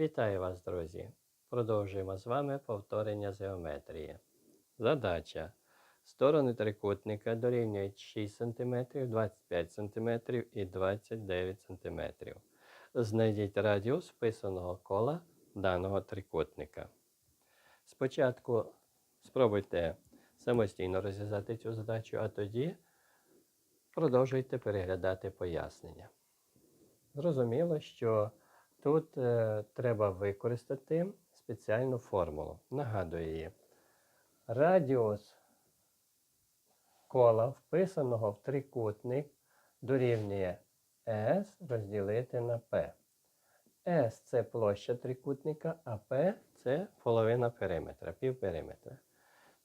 Вітаю вас, друзі! Продовжуємо з вами повторення з геометрії. Задача. Сторони трикутника дорівнюють 6 см, 25 см і 29 см. Знайдіть радіус вписаного кола даного трикутника. Спочатку спробуйте самостійно розв'язати цю задачу, а тоді продовжуйте переглядати пояснення. Зрозуміло, що тут е, треба використати спеціальну формулу. Нагадую її. Радіус кола, вписаного в трикутник, дорівнює S розділити на P. S це площа трикутника, а P це половина периметра, півпериметра.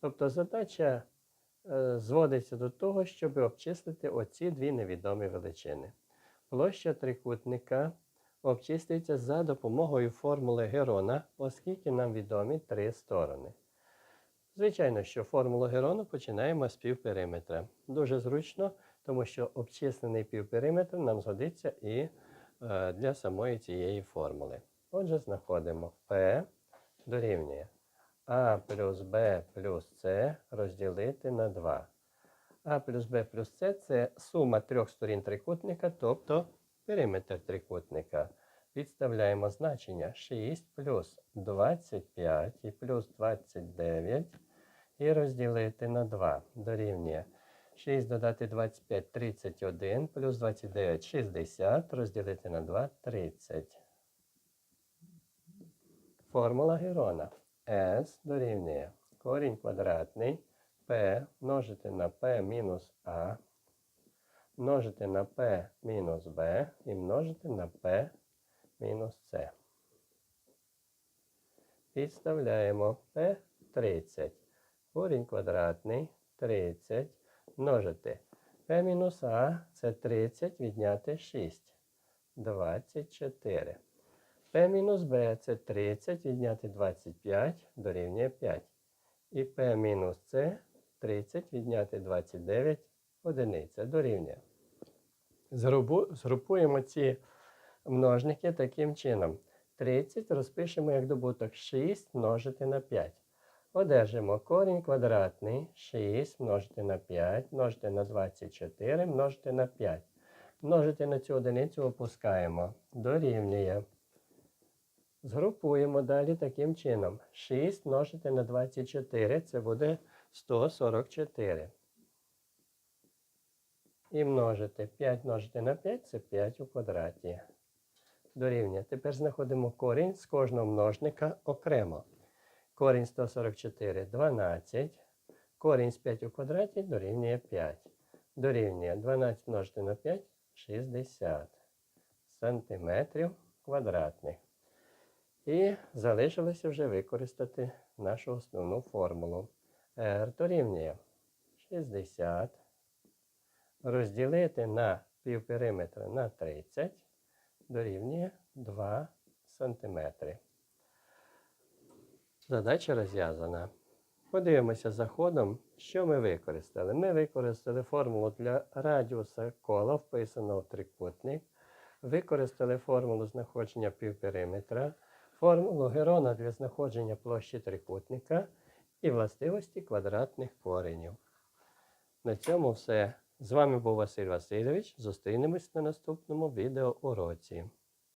Тобто задача е, зводиться до того, щоб обчислити оці дві невідомі величини. Площа трикутника обчислюється за допомогою формули Герона, оскільки нам відомі три сторони. Звичайно, що формулу Герона починаємо з півпериметра. Дуже зручно, тому що обчислений півпериметр нам згодиться і е, для самої цієї формули. Отже, знаходимо P дорівнює А плюс Б плюс С розділити на 2. А плюс Б плюс С це сума трьох сторін трикутника, тобто периметр трикутника. Підставляємо значення 6 плюс 25 і плюс 29 і розділити на 2 дорівнює 6 додати 25 31 плюс 29 60 розділити на 2 30. Формула Герона. S дорівнює корінь квадратний P множити на P мінус А, множити на P мінус B і множити на P мінус С. Підставляємо P 30. Корінь квадратний 30 множити. P мінус А це 30 відняти 6. 24. P мінус Б це 30 відняти 25 дорівнює 5. І P мінус С 30 відняти 29 одиниця дорівнює. Згрупуємо ці множники таким чином. 30 розпишемо як добуток 6 множити на 5. Одержимо корінь квадратний 6 множити на 5, множити на 24, множити на 5. Множити на цю одиницю опускаємо. Дорівнює. Згрупуємо далі таким чином. 6 множити на 24 це буде 144. І множити 5 множити на 5 це 5 у квадраті. Дорівнює. Тепер знаходимо корінь з кожного множника окремо. Корінь 144 12. Корінь з 5 у квадраті дорівнює 5. Дорівнює 12 множити на 5 60 сантиметрів квадратних. І залишилося вже використати нашу основну формулу. R дорівнює 60 розділити на півпериметра на 30 дорівнює 2 см. Задача розв'язана. Подивимося за ходом, що ми використали. Ми використали формулу для радіуса кола, вписаного в трикутник. Використали формулу знаходження півпериметра, формулу Герона для знаходження площі трикутника і властивості квадратних коренів. На цьому все. З вами був Василь Васильович. Зустрінемось на наступному відеоуроці.